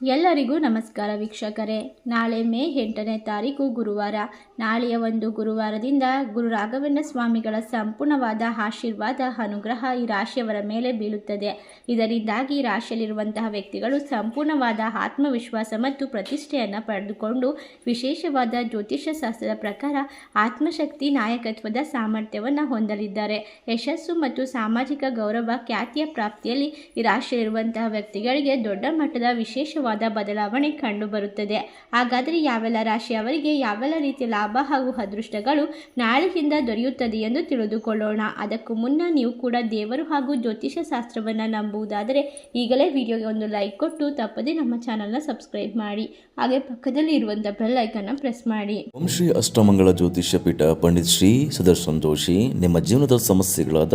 ಎಲ್ಲರಿಗೂ ನಮಸ್ಕಾರ ವೀಕ್ಷಕರೇ. ನಾಳೆ ಮೇ ಎಂಟನೇ ತಾರೀಕು ಗುರುವಾರ. ನಾಳೆಯ ಒಂದು ಗುರುವಾರದಿಂದ ಗುರು ರಾಘವೇಂದ್ರ ಸ್ವಾಮಿಗಳ ಸಂಪೂರ್ಣವಾದ ಆಶೀರ್ವಾದ, ಅನುಗ್ರಹ ಈ ರಾಶಿಯವರ ಮೇಲೆ ಬೀಳುತ್ತದೆ. ಇದರಿಂದಾಗಿ ರಾಶಿಯಲ್ಲಿರುವಂತಹ ವ್ಯಕ್ತಿಗಳು ಸಂಪೂರ್ಣವಾದ ಆತ್ಮವಿಶ್ವಾಸ ಮತ್ತು ಪ್ರತಿಷ್ಠೆಯನ್ನು ಪಡೆದುಕೊಂಡು ವಿಶೇಷವಾದ ಜ್ಯೋತಿಷ್ಯ ಶಾಸ್ತ್ರದ ಪ್ರಕಾರ ಆತ್ಮಶಕ್ತಿ ನಾಯಕತ್ವದ ಸಾಮರ್ಥ್ಯವನ್ನು ಹೊಂದಲಿದ್ದಾರೆ. ಯಶಸ್ಸು ಮತ್ತು ಸಾಮಾಜಿಕ ಗೌರವ ಖ್ಯಾತಿಯ ಪ್ರಾಪ್ತಿಯಲ್ಲಿ ಈ ರಾಶಿಯಲ್ಲಿರುವಂತಹ ವ್ಯಕ್ತಿಗಳಿಗೆ ದೊಡ್ಡ ಮಟ್ಟದ ವಿಶೇಷವಾದ ಬದಲಾವಣೆ ಕಂಡುಬರುತ್ತದೆ. ಹಾಗಾದರೆ ಯಾವೆಲ್ಲ ರಾಶಿಯವರಿಗೆ ಯಾವೆಲ್ಲ ರೀತಿಯ ಲಾಭ ಹಾಗೂ ಅದೃಷ್ಟಗಳು ನಾಳೆಯಿಂದ ದೊರೆಯುತ್ತದೆ ಎಂದು ತಿಳಿದುಕೊಳ್ಳೋಣ. ಅದಕ್ಕೂ ಮುನ್ನ ನೀವು ಕೂಡ ದೇವರು ಹಾಗೂ ಜ್ಯೋತಿಷ ಶಾಸ್ತ್ರವನ್ನು ನಂಬುವುದಾದರೆ ಈಗಲೇ ವಿಡಿಯೋಗೆ ಒಂದು ಲೈಕ್ ಕೊಟ್ಟು ತಪ್ಪದೆ ನಮ್ಮ ಚಾನಲ್ನ ಸಬ್ಸ್ಕ್ರೈಬ್ ಮಾಡಿ. ಹಾಗೆ ಪಕ್ಕದಲ್ಲಿ ಇರುವಂಥ ಬೆಲ್ ಐಕನ್ನ ಪ್ರೆಸ್ ಮಾಡಿ. ಓಂ ಶ್ರೀ ಅಷ್ಟಮಂಗಳ ಜ್ಯೋತಿಷ್ಯ ಪೀಠ ಪಂಡಿತ್ ಶ್ರೀ ಸುದರ್ಶನ್ ಜೋಶಿ, ನಿಮ್ಮ ಜೀವನದ ಸಮಸ್ಯೆಗಳಾದ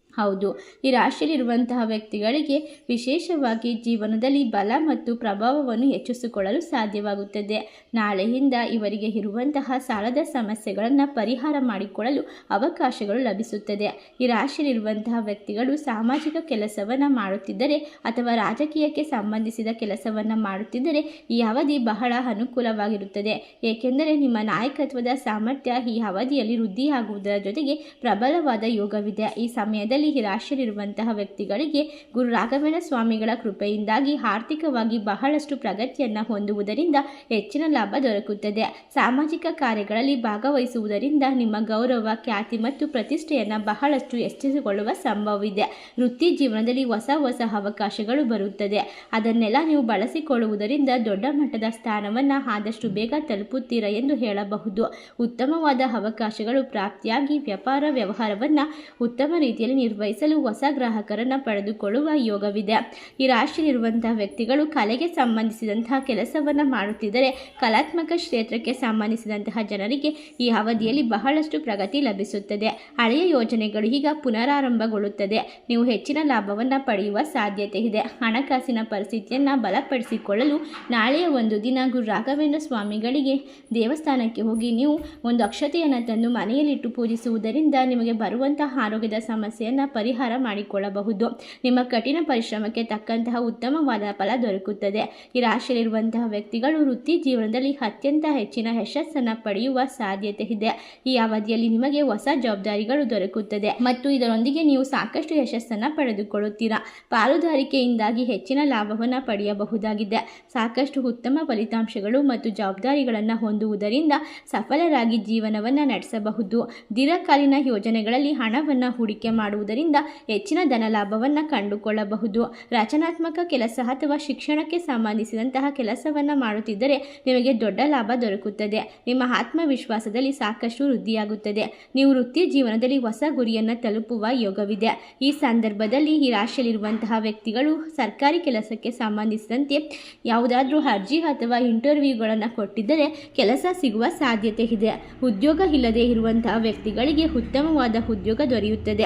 ಹೌದು. ಈ ರಾಶಿಯಲ್ಲಿರುವಂತಹ ವ್ಯಕ್ತಿಗಳಿಗೆ ವಿಶೇಷವಾಗಿ ಜೀವನದಲ್ಲಿ ಬಲ ಮತ್ತು ಪ್ರಭಾವವನ್ನು ಹೆಚ್ಚಿಸಿಕೊಳ್ಳಲು ಸಾಧ್ಯವಾಗುತ್ತದೆ. ನಾಳೆಯಿಂದ ಇವರಿಗೆ ಇರುವಂತಹ ಸಾಲದ ಸಮಸ್ಯೆಗಳನ್ನು ಪರಿಹಾರ ಮಾಡಿಕೊಳ್ಳಲು ಅವಕಾಶಗಳು ಲಭಿಸುತ್ತದೆ. ಈ ರಾಶಿಯಲ್ಲಿರುವಂತಹ ವ್ಯಕ್ತಿಗಳು ಸಾಮಾಜಿಕ ಕೆಲಸವನ್ನು ಮಾಡುತ್ತಿದ್ದರೆ ಅಥವಾ ರಾಜಕೀಯಕ್ಕೆ ಸಂಬಂಧಿಸಿದ ಕೆಲಸವನ್ನು ಮಾಡುತ್ತಿದ್ದರೆ ಈ ಅವಧಿ ಬಹಳ ಅನುಕೂಲವಾಗಿರುತ್ತದೆ. ಏಕೆಂದರೆ ನಿಮ್ಮ ನಾಯಕತ್ವದ ಸಾಮರ್ಥ್ಯ ಈ ಅವಧಿಯಲ್ಲಿ ವೃದ್ಧಿಯಾಗುವುದರ ಜೊತೆಗೆ ಪ್ರಬಲವಾದ ಯೋಗವಿದೆ. ಈ ಸಮಯದಲ್ಲಿ ಈ ರಾಶಿಯಲ್ಲಿರುವಂತಹ ವ್ಯಕ್ತಿಗಳಿಗೆ ಗುರು ರಾಘವೇಂದ್ರ ಸ್ವಾಮಿಗಳ ಕೃಪೆಯಿಂದಾಗಿ ಆರ್ಥಿಕವಾಗಿ ಬಹಳಷ್ಟು ಪ್ರಗತಿಯನ್ನು ಹೊಂದುವುದರಿಂದ ಹೆಚ್ಚಿನ ಲಾಭ ದೊರಕುತ್ತದೆ. ಸಾಮಾಜಿಕ ಕಾರ್ಯಗಳಲ್ಲಿ ಭಾಗವಹಿಸುವುದರಿಂದ ನಿಮ್ಮ ಗೌರವ, ಖ್ಯಾತಿ ಮತ್ತು ಪ್ರತಿಷ್ಠೆಯನ್ನು ಬಹಳಷ್ಟು ಹೆಚ್ಚಿಸಿಕೊಳ್ಳುವ ಸಂಭವವಿದೆ. ವೃತ್ತಿ ಜೀವನದಲ್ಲಿ ಹೊಸ ಹೊಸ ಅವಕಾಶಗಳು ಬರುತ್ತದೆ. ಅದನ್ನೆಲ್ಲ ನೀವು ಬಳಸಿಕೊಳ್ಳುವುದರಿಂದ ದೊಡ್ಡ ಮಟ್ಟದ ಸ್ಥಾನವನ್ನು ಆದಷ್ಟು ಬೇಗ ತಲುಪುತ್ತೀರಾ ಎಂದು ಹೇಳಬಹುದು. ಉತ್ತಮವಾದ ಅವಕಾಶಗಳು ಪ್ರಾಪ್ತಿಯಾಗಿ ವ್ಯಾಪಾರ ವ್ಯವಹಾರವನ್ನು ಉತ್ತಮ ರೀತಿಯಲ್ಲಿ ನಿರ್ವಹಿಸಲು ಹೊಸ ಗ್ರಾಹಕರನ್ನು ಪಡೆದುಕೊಳ್ಳುವ ಯೋಗವಿದೆ. ಈ ರಾಶಿಯಲ್ಲಿರುವಂತಹ ವ್ಯಕ್ತಿಗಳು ಕಲೆಗೆ ಸಂಬಂಧಿಸಿದಂತಹ ಕೆಲಸವನ್ನು ಮಾಡುತ್ತಿದ್ದರೆ ಕಲಾತ್ಮಕ ಕ್ಷೇತ್ರಕ್ಕೆ ಸಂಬಂಧಿಸಿದಂತಹ ಜನರಿಗೆ ಈ ಅವಧಿಯಲ್ಲಿ ಬಹಳಷ್ಟು ಪ್ರಗತಿ ಲಭಿಸುತ್ತದೆ. ಹಳೆಯ ಯೋಜನೆಗಳು ಈಗ ಪುನರಾರಂಭಗೊಳ್ಳುತ್ತದೆ. ನೀವು ಹೆಚ್ಚಿನ ಲಾಭವನ್ನು ಪಡೆಯುವ ಸಾಧ್ಯತೆ ಇದೆ. ಹಣಕಾಸಿನ ಪರಿಸ್ಥಿತಿಯನ್ನು ಬಲಪಡಿಸಿಕೊಳ್ಳಲು ನಾಳೆಯ ಒಂದು ದಿನ ಗುರು ರಾಘವೇಂದ್ರ ಸ್ವಾಮಿಗಳಿಗೆ ದೇವಸ್ಥಾನಕ್ಕೆ ಹೋಗಿ ನೀವು ಒಂದು ಅಕ್ಷತೆಯನ್ನು ತಂದು ಮನೆಯಲ್ಲಿಟ್ಟು ಪೂಜಿಸುವುದರಿಂದ ನಿಮಗೆ ಬರುವಂತಹ ಆರೋಗ್ಯದ ಸಮಸ್ಯೆಯನ್ನು ಪರಿಹಾರ ಮಾಡಿಕೊಳ್ಳಬಹುದು. ನಿಮ್ಮ ಕಠಿಣ ಪರಿಶ್ರಮಕ್ಕೆ ತಕ್ಕಂತಹ ಉತ್ತಮವಾದ ಫಲ ದೊರಕುತ್ತದೆ. ಈ ರಾಶಿಯಲ್ಲಿರುವಂತಹ ವ್ಯಕ್ತಿಗಳು ವೃತ್ತಿ ಜೀವನದಲ್ಲಿ ಅತ್ಯಂತ ಹೆಚ್ಚಿನ ಯಶಸ್ಸನ್ನು ಪಡೆಯುವ ಸಾಧ್ಯತೆ ಇದೆ. ಈ ಅವಧಿಯಲ್ಲಿ ನಿಮಗೆ ಹೊಸ ಜವಾಬ್ದಾರಿಗಳು ದೊರಕುತ್ತದೆ. ಮತ್ತು ಇದರೊಂದಿಗೆ ನೀವು ಸಾಕಷ್ಟು ಯಶಸ್ಸನ್ನು ಪಡೆದುಕೊಳ್ಳುತ್ತೀರಾ. ಪಾಲುದಾರಿಕೆಯಿಂದಾಗಿ ಹೆಚ್ಚಿನ ಲಾಭವನ್ನು ಪಡೆಯಬಹುದಾಗಿದೆ. ಸಾಕಷ್ಟು ಉತ್ತಮ ಫಲಿತಾಂಶಗಳು ಮತ್ತು ಜವಾಬ್ದಾರಿಗಳನ್ನು ಹೊಂದುವುದರಿಂದ ಸಫಲರಾಗಿ ಜೀವನವನ್ನು ನಡೆಸಬಹುದು. ದೀರ್ಘಕಾಲೀನ ಯೋಜನೆಗಳಲ್ಲಿ ಹಣವನ್ನು ಹೂಡಿಕೆ ಮಾಡುವುದರಿಂದ ಹೆಚ್ಚಿನ ಧನ ಲಾಭವನ್ನು ಕಂಡುಕೊಳ್ಳಬಹುದು. ರಚನಾತ್ಮಕ ಕೆಲಸ ಅಥವಾ ಶಿಕ್ಷಣಕ್ಕೆ ಸಂಬಂಧಿಸಿದಂತಹ ಕೆಲಸವನ್ನು ಮಾಡುತ್ತಿದ್ದರೆ ನಿಮಗೆ ದೊಡ್ಡ ಲಾಭ ದೊರಕುತ್ತದೆ. ನಿಮ್ಮ ಆತ್ಮವಿಶ್ವಾಸದಲ್ಲಿ ಸಾಕಷ್ಟು ವೃದ್ಧಿಯಾಗುತ್ತದೆ. ನೀವು ವೃತ್ತಿ ಜೀವನದಲ್ಲಿ ಹೊಸ ಗುರಿಯನ್ನು ತಲುಪುವ ಯೋಗವಿದೆ. ಈ ಸಂದರ್ಭದಲ್ಲಿ ಈ ರಾಶಿಯಲ್ಲಿರುವಂತಹ ವ್ಯಕ್ತಿಗಳು ಸರ್ಕಾರಿ ಕೆಲಸಕ್ಕೆ ಸಂಬಂಧಿಸಿದಂತೆ ಯಾವುದಾದ್ರೂ ಅರ್ಜಿ ಅಥವಾ ಇಂಟರ್ವ್ಯೂಗಳನ್ನು ಕೊಟ್ಟಿದ್ದರೆ ಕೆಲಸ ಸಿಗುವ ಸಾಧ್ಯತೆ ಇದೆ. ಉದ್ಯೋಗ ಇಲ್ಲದೆ ಇರುವಂತಹ ವ್ಯಕ್ತಿಗಳಿಗೆ ಉತ್ತಮವಾದ ಉದ್ಯೋಗ ದೊರೆಯುತ್ತದೆ.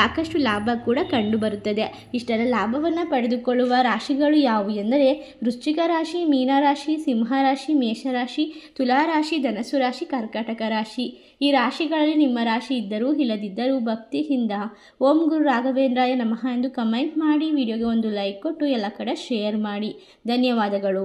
ಸಾಕಷ್ಟು ಲಾಭ ಕೂಡ ಕಂಡುಬರುತ್ತದೆ. ಇಷ್ಟರ ಲಾಭವನ್ನು ಪಡೆದುಕೊಳ್ಳುವ ರಾಶಿಗಳು ಯಾವುವು ಎಂದರೆ ವೃಶ್ಚಿಕ ರಾಶಿ ಮೀನರಾಶಿ ಸಿಂಹರಾಶಿ ಮೇಷರಾಶಿ ತುಲಾರಾಶಿ ಧನಸು ರಾಶಿ ಕರ್ಕಾಟಕ ರಾಶಿ. ಈ ರಾಶಿಗಳಲ್ಲಿ ನಿಮ್ಮ ರಾಶಿ ಇದ್ದರೂ ಇಲ್ಲದಿದ್ದರೂ ಭಕ್ತಿಯಿಂದ ಓಂ ಗುರು ರಾಘವೇಂದ್ರಾಯ ನಮಃ ಎಂದು ಕಮೆಂಟ್ ಮಾಡಿ, ವಿಡಿಯೋಗೆ ಒಂದು ಲೈಕ್ ಕೊಟ್ಟು ಎಲ್ಲ ಕಡೆ ಶೇರ್ ಮಾಡಿ. ಧನ್ಯವಾದಗಳು.